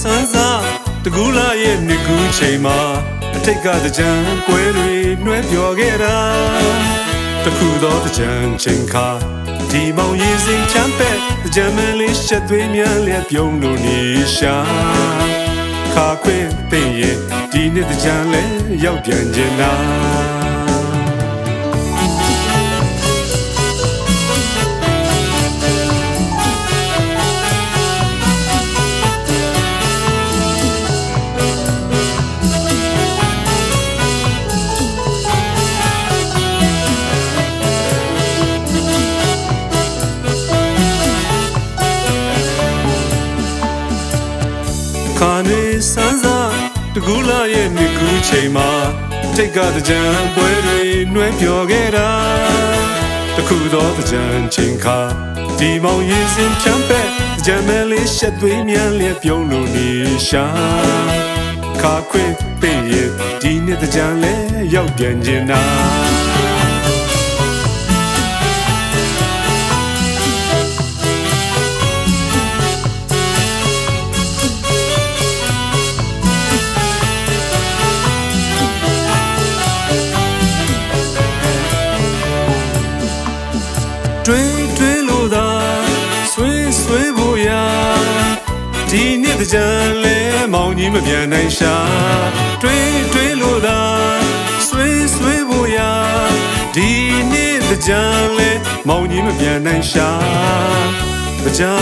စမ်းစားတကူလာရဲ့နှစ်ကူးချိန်မှာအထိတ်ကတကြံကွဲတွေနှွဲပြောခဲ့တာတခုသောတကြံချိန်ခါဒီမောင်ရင်စိန်ချမ်းပဲတကြံမလေးရှက်သွေးများလျက်ပြုံးလို့နေရှာခါခွင့်သိရင်ဒီနှစ်တကြံလဲရောက်ပြန်ကျင်တာ နေစမ်းစားတကူလာရဲ့နှစ်ကူးချိန်မှာထိတ်ကတကြံပွဲတွေနှွဲပြောခဲ့တာတခုသောတကြံချိန်ခါဒီမောင်ရင်စင်ချမ်းပဲကြမ်းမဲလေးရှက်သွေးမြန်လျက်ပြုံးလို့နေရှာခါခွင့်ပေးရင်ဒီနှစ်တကြံလဲရောက်ပြန်ကျင်တာတွေး တကြံလဲမောင်ကြီးမပြန်နိုင်ရှာတွေးတွေးလို့သာဆွေးဆွေးဖို့ရာဒီနေ့တကြံလဲမောင်ကြီးမပြန်နိုင်ရှာတကြံ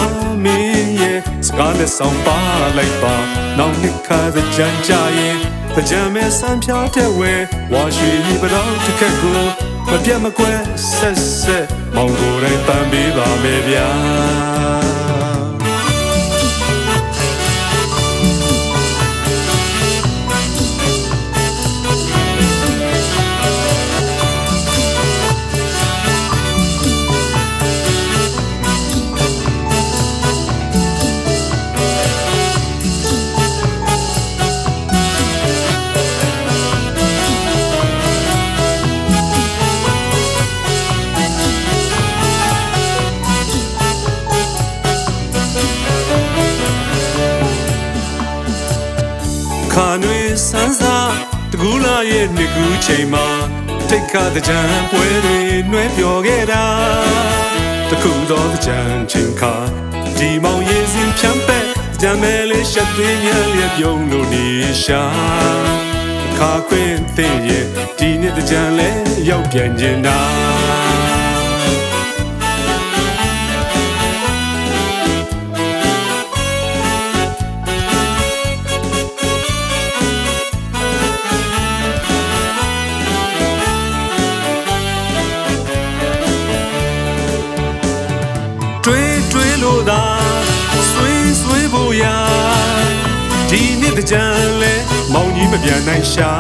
မင်းရဲ့စကားနဲ့ဆောင်ပါလိုက်ပါနောက်နှစ်ခါတကြံကြရင်တကြံမဲ့စံပြတဲ့ဝဲဝါရွှေဒီပတော့တစ်ခက်ကိုမပြတ်မကွက်ဆက်ဆက်မောင်ကိုယ်တိုင်ပန်းပေးပါမယ်ဗျာ ခါနွေစမ်းစားတကူလာရဲ့နှစ်ကူးချိန်မှာတိတ်ခါတကြံပွဲတွေနှွဲပြောခဲ့တာတခုသောတကြံချိန်ခါဒီမောင်ရင်စင်ဖြန့်ပဲကြံမဲလေးရှက်သွေးများလျက်ပြုံးလို့နေရှာအခါခွင့်သိရင်ဒီနှစ်တကြံလဲရောက်ပြန်ကျင်တာ တွေးတွေးလို့သာဆွေးဆွေးဖို့ရာဒီနေ့တကြံလဲမောင်ကြီးမပြန်နိုင်ရှာ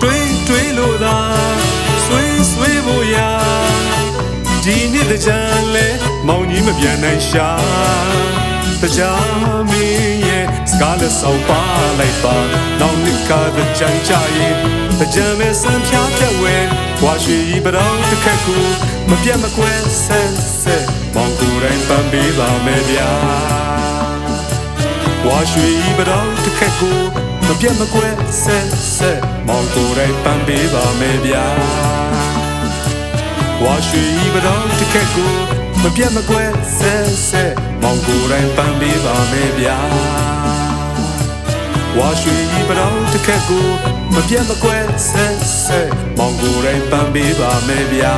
တွေးတွေးလို့သာဆွေးဆွေးဖို့ရာဒီနေ့တကြံလဲမောင်ကြီးမပြန်နိုင်ရှာတကြမင်းရဲ့စကားလက်ဆောင်ပါလိုက်ပါနောက်နှစ်ကတကြံချရင်တကြံမဲ့စံဖြားပြက်ဝဲဝါရွှေဤပတော်တစ်ခက်ကူမပြတ်မကွဲဆန်းဆက် မောင်ကိုယ်တိုင်ပန်းပေးပါမယ်ဗျာဝါရွှေဤပတော်တစ်ခက်ကူမပြတ်မကွဲဆန်းဆက်မောင်ကိုယ်တိုင်ပန်းပေးပါမယ်ဗျာဝါရွှေဤပတော်တစ်ခက်ကိုမပြတ်မကွဲဆဲဆဲမောင်ကိုယ်တိုင်ပန်းပေးပါမယ်ဗျာဝါရွှေဤပတော်တစ်ခက်ကိုမပြတ်မကွဲဆဲဆဲမောင်ကိုယ်တိုင်ပန်းပေးပါမယ်ဗျာ